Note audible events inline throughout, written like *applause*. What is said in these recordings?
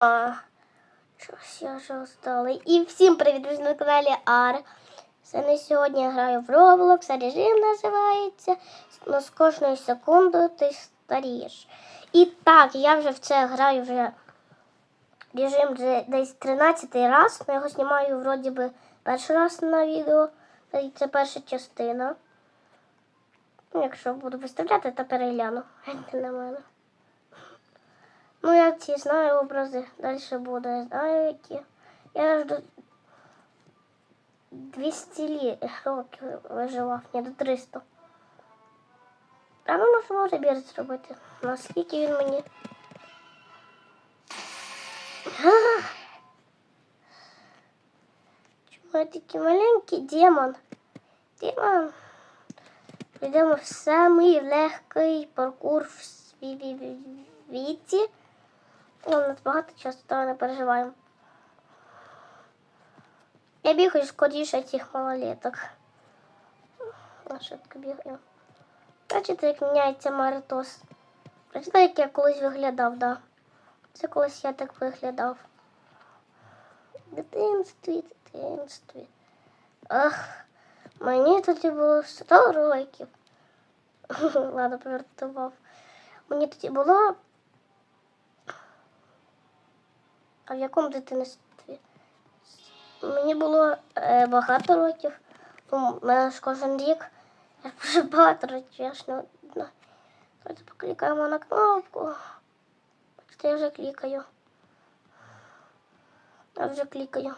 А, щось я вже устала. І всім привіт, друзі, на каналі Ар. Не сьогодні я граю в Roblox, режим називається. Но з кожною секундою ти старієш. І так, я вже в це граю вже режим вже десь 13 раз. Я його знімаю вроді би перший раз на відео. Це перша частина. Ну, якщо буду виставляти, то перегляну. Гляньте на мене. Ну, я ці знаю образи, далі буде, я знаю які. Я ж до 200 лі- років виживав, ні, до 300. А ми можемо ребір зробити. Наскільки він мені. А! Чому я такий маленький демон? Демон. Йдемо в самий легкий паркур в світі. Ну, у нас багато часу, то не переживаємо. Я бігаю скоріше цих малолеток. На швидко бігаю. Бачите, як міняється Маритос. Бачите, як я колись виглядав, да. Це колись я так виглядав. Дитинстві, дитинстві. Ах, мені тоді було 100 років. *laughs* Ладно, пожартував. Мені тоді було А в якому дитинстві? Мені було е, багато років. У мене ж кожен рік. Я *laughs* вже багато років, я ж не одна. Давайте поклікаємо на кнопку. Бачите, я вже клікаю. Я вже клікаю.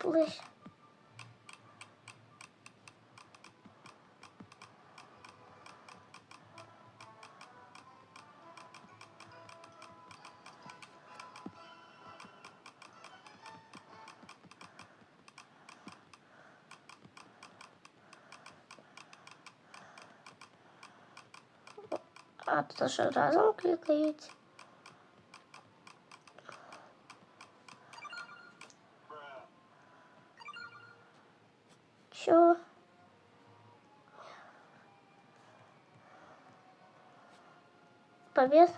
Ближче. А то що разом клікають. Що? Побіг?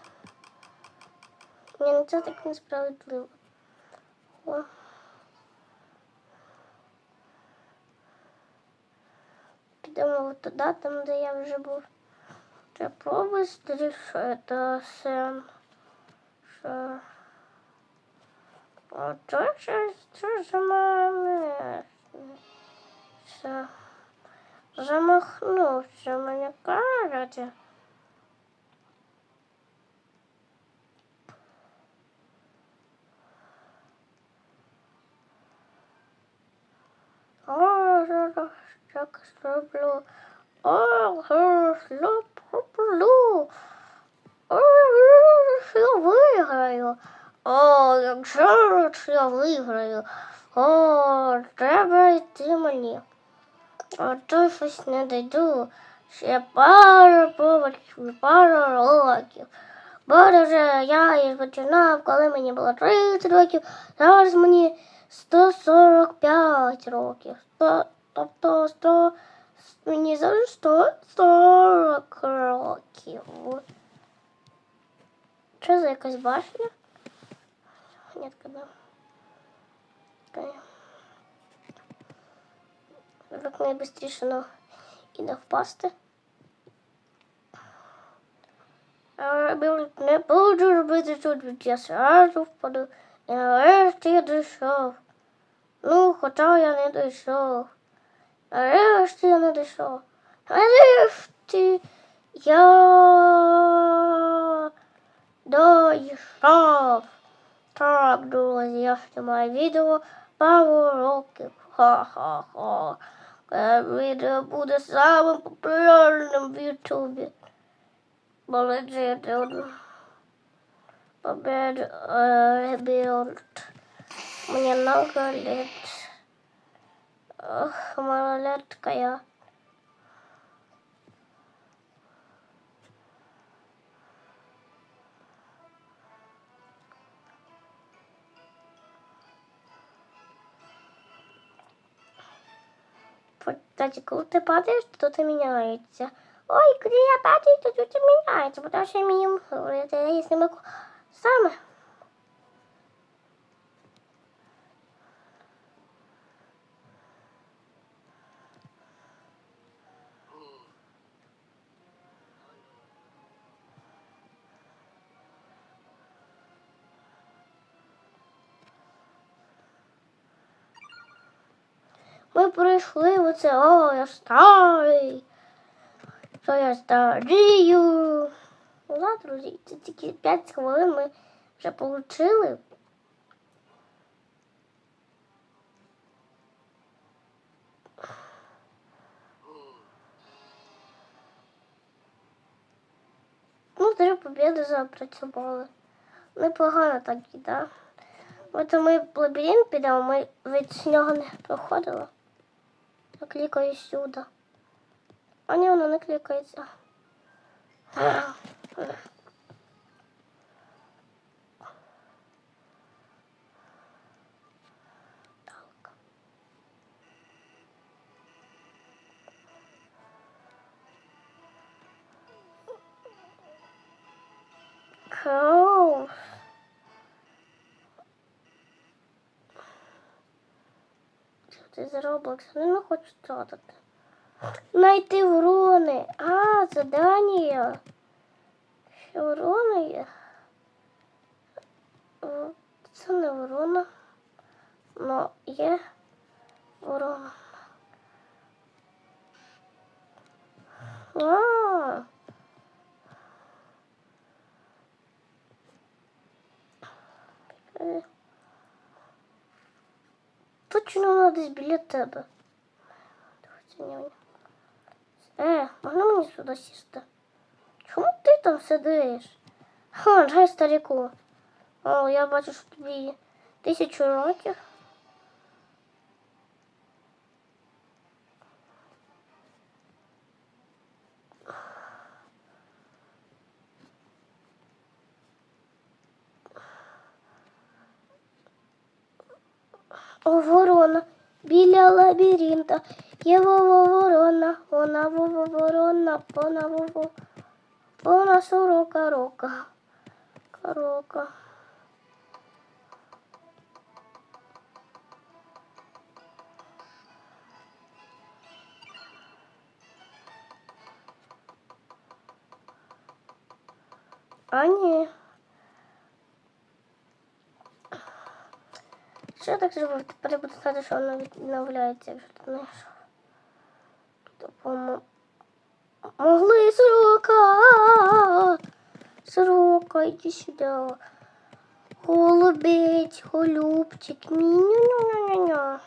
Ні, ну це так несправедливо. О. Підемо от туди, там, де я вже був. Треба побыстріше, це все. Що? А то щось це за мене. Що? Замахнувся, мені кажуть. О, зараз так зроблю. А щось не дойду. Ще пару поверхів, пару років. Боже, я і починав, коли мені було 30 років, зараз мені 145 років. 100, тобто 100, мені зараз 140 років. Що за якась башня? Нет, когда. Як найбыстріше ну, і не впасти. Не буду робити тут, я сразу впаду. І нарешті я дійшов. Ну, хоча я не дійшов. Нарешті я не дійшов. Нарешті я дійшов. Так, друзі, я знімаю відео пару років. Ха-ха-ха. Це відео буде самим популярним в Ютубі. Молодець. Побед ребілд. Мне много лет. Ох, малолетка я. Кстати, коли ти падаєш, то ти міняється. Ой, коли я падаю, то тут міняється, тому що я говорити, я з ними саме. Ми пройшли оце, о, я старий. Що я старію. Ну, друзі, це тільки 5 хвилин ми вже отримали. Ну, три побіди запрацювали. Непогано так і, да? От ми в лабіринт підемо, ми від нього не проходили. Я клікаю сюди. А ні, воно не клікається. Так. Коу. Ти з Roblox, вони не хочуть тратити. Найти ворони. А, задання. Що ворона є? Це не ворона. Но є ворона. А. Е. Точно вона десь біля тебе. Давайте, ні. Е, можна мені сюди сісти? Чому ти там сидиш? Ха, дай старику. О, я бачу, що тобі тисячу років. ворона, біля лабіринта. Є вова ворона, вона вова ворона, вона вова, вона сорока рока. Корока. А ні. Що я так зробив? Тепер я буду знати, що воно відновляється, якщо ти знайшов. Допомо... Могли сорока. Сорока, иди сюда. Голубець, голубчик, мі-ню-ню-ню-ню.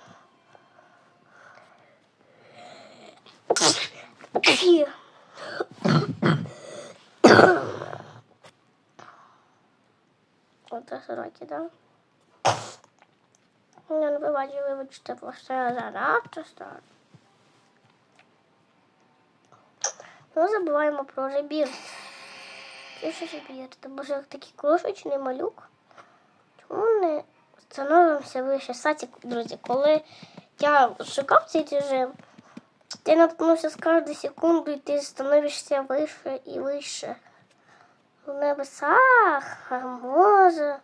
Оце сороки, да? Я не бачу, вибачте, я занадто стар. Ну, забуваємо про ребір. Це ж ребір. Це боже, як такий крошечний малюк. Чому не становимося вище? Кстати, друзі, коли я шукав цей режим, ти наткнувся з кожної секунди, і ти становишся вище і вище. У небесах, може.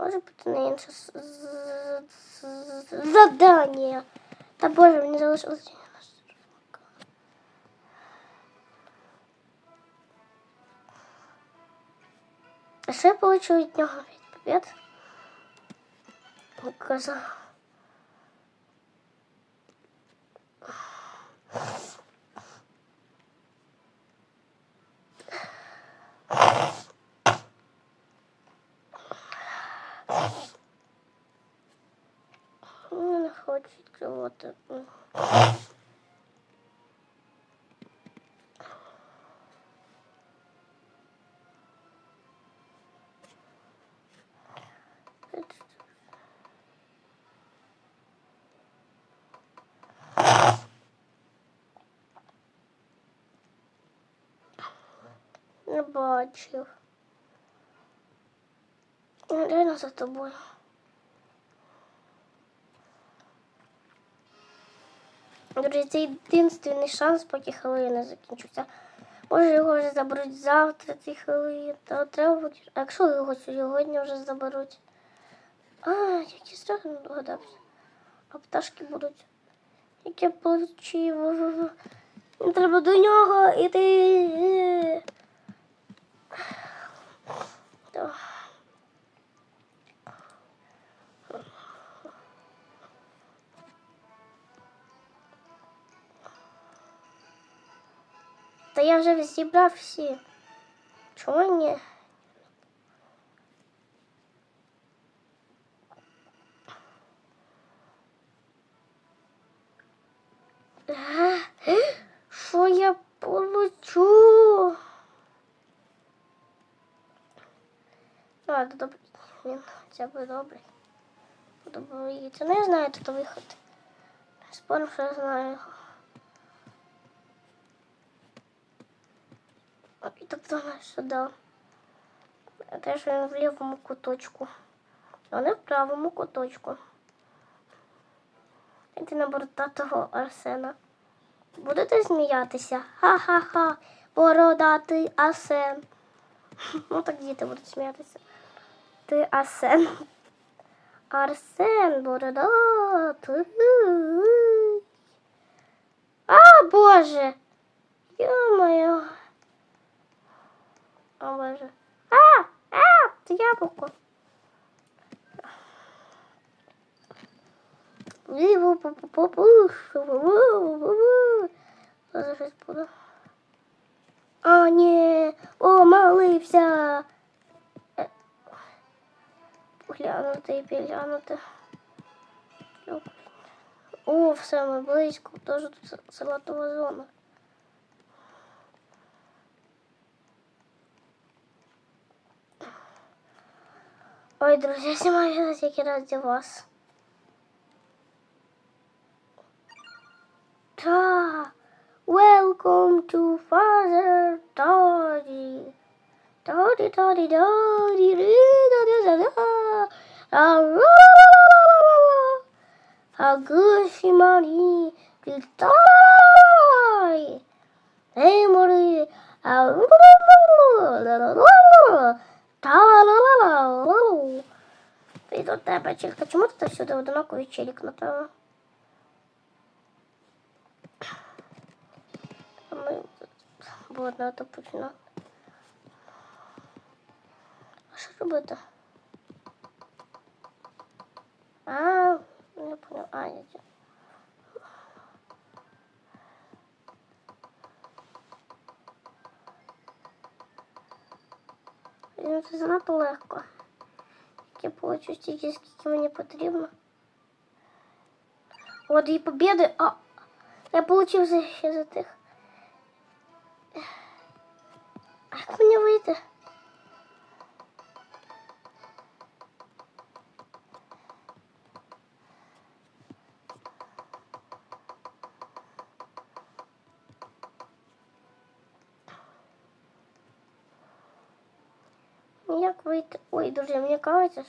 Може бути на інше з- з- з- завдання. Та боже, мені залишилось. А що я получу від нього відповідь? Казав. Хочу відкривати. Не бачив. Реально за тобою. Друзі, це єдинственний шанс, поки хвилини не закінчуться. Може його вже заберуть завтра, ці хвилини. Та треба. А якщо його сьогодні вже заберуть? А, як я зразу не догадався. А пташки будуть. Як я получив. Треба до нього іти. То. Та я вже зібрав всі. Чого ні? А, Що я получу? Ладно, добре. Він це буде добре. Буду боїться. Ну, я знаю тут виход. Спорю, що знаю. І тут вона сюди. Теж він в лівому куточку. А не в правому куточку. Йти на борта того Арсена. Будете сміятися? Ха-ха-ха, бородатий Арсен. *laughs* Ну так діти будуть сміятися. Ти Арсен. Арсен бородатий. А, Боже! Ё-моё. О, Боже. А! А! Це яблуко. Зараз буде. А, ні, помолився. Е, Глянути і підглянути. О, все, ми близько. Теж тут салатова зона. Ой, друзі, я знімаю відео тільки раз для вас. Та, welcome to Father Daddy. Daddy, daddy, daddy, daddy, daddy, daddy. How good she money to die. Hey, Mori. Та-ла-ла-ла. І до тебе, Чілька. Чому тут всюди одинаковий челік, напевно? А Ми... Було на то починати. А що робити? А, не понял. А, ні. Це занадто легко. Я получу стільки, скільки мені потрібно. От і побіди. А, я получив ще за тих. Як вийти? Ой, друзі, мені кажеться.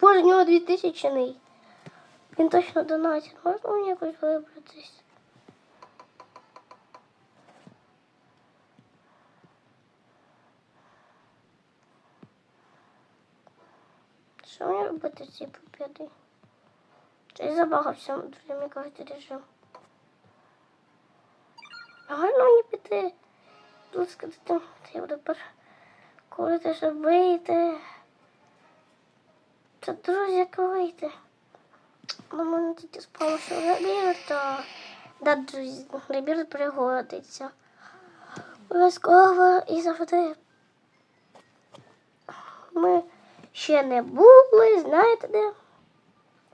Боже, у нього 2000 Він точно донатить. Можна мені якось вибратись? Що мені робити з цією побідою? Чи забагався, друзі, мені кажеться, режим. Можна мені піти? Тут сказати, я буду перекурити, щоб вийти. Та друзі, як вийти? Ну, мене тільки спало, що Ребірта. Да, друзі, Ребірт пригодиться. Обов'язково і завжди. Ми ще не були, знаєте де?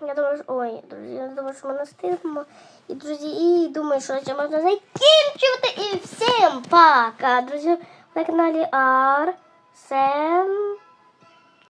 Я думаю, що... ой, друзі, я думаю, що ми не встигнемо. І, друзі, і думаю, що це можна закінчувати. І всім пока, друзі, на каналі Арсен